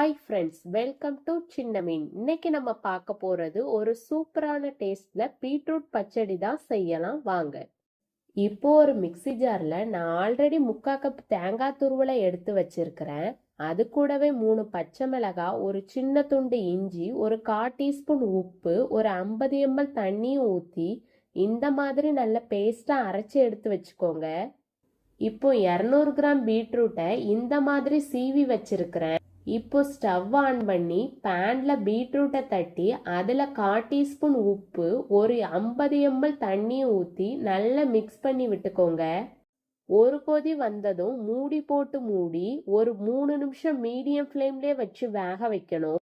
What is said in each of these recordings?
Hi friends welcome to சின்ன மீன் இன்னைக்கு நம்ம பார்க்க போறது ஒரு சூப்பரான டேஸ்ட்ல பீட்ரூட் பச்சடி தான் செய்யலாம். வாங்க. இப்போ ஒரு மிக்ஸி ஜாரில் நான் ஆல்ரெடி முக்கா கப் தேங்காய் துருவலை எடுத்து வச்சிருக்கிறேன். அது கூடவே மூணு பச்சை மிளகாய் ஒரு சின்ன துண்டு இஞ்சி ஒரு கா டீஸ்பூன் உப்பு ஒரு ஐம்பது எம்எல் தண்ணியும் ஊற்றி இந்த மாதிரி நல்ல பேஸ்ட்டாக அரைச்சி எடுத்து வச்சுக்கோங்க. இப்போ இரநூறு கிராம் பீட்ரூட்டை இந்த மாதிரி சீவி வச்சிருக்கிறேன். இப்போ ஸ்டவ் ஆன் பண்ணி பேனில் பீட்ரூட்டை தட்டி அதில் கால் டீஸ்பூன் உப்பு ஒரு ஐம்பது எம்எல் தண்ணியை ஊற்றி நல்லா மிக்ஸ் பண்ணி விட்டுக்கோங்க. ஒரு கொதி வந்ததும் மூடி போட்டு மூடி ஒரு மூணு நிமிஷம் மீடியம் ஃப்ளேம்லேயே வச்சு வேக வைக்கணும்.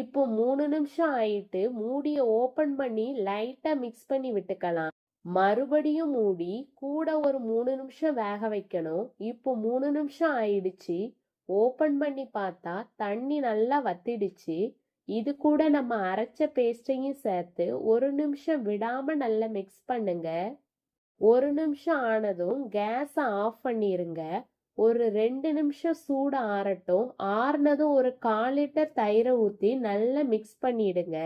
இப்போ மூணு நிமிஷம் ஆயிட்டு மூடியை ஓப்பன் பண்ணி லைட்டாக மிக்ஸ் பண்ணி விட்டுக்கலாம். மறுபடியும் மூடி கூட ஒரு மூணு நிமிஷம் வேக வைக்கணும். இப்போ மூணு நிமிஷம் ஆயிடுச்சு. ஓப்பன் பண்ணி பார்த்தா தண்ணி நல்லா வத்திடுச்சு. இது கூட நம்ம அரைச்ச பேஸ்ட்டையும் சேர்த்து ஒரு நிமிஷம் விடாம நல்லா மிக்ஸ் பண்ணுங்க. ஒரு நிமிஷம் ஆனதும் கேஸை ஆஃப் பண்ணிருங்க. ஒரு ரெண்டு நிமிஷம் சூடு ஆறட்டும். ஆறுனதும் ஒரு கால் லிட்டர் தயிரை ஊற்றி நல்லா மிக்ஸ் பண்ணிடுங்க.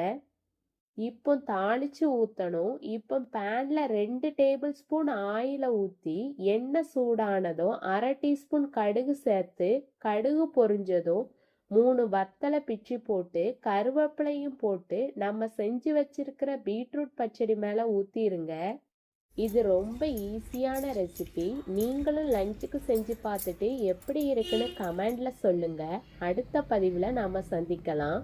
இப்போ தாளிச்சு ஊற்றணும் இப்போ பேனில் ரெண்டு டேபிள் ஸ்பூன் ஆயிலை ஊற்றி எண்ணெய் சூடானதும் அரை டீஸ்பூன் கடுகு சேர்த்து கடுகு பொரிஞ்சதும் மூணு வத்தலை பிச்சு போட்டு கருவேப்பிலையும் போட்டு நம்ம செஞ்சு வச்சிருக்கிற பீட்ரூட் பச்சடி மேலே ஊற்றிருங்க இது ரொம்ப ஈஸியான ரெசிபி நீங்களும் லஞ்சுக்கு செஞ்சு பார்த்துட்டு எப்படி இருக்குன்னு கமெண்டில் சொல்லுங்கள் அடுத்த பதிவில் நாம் சந்திக்கலாம்.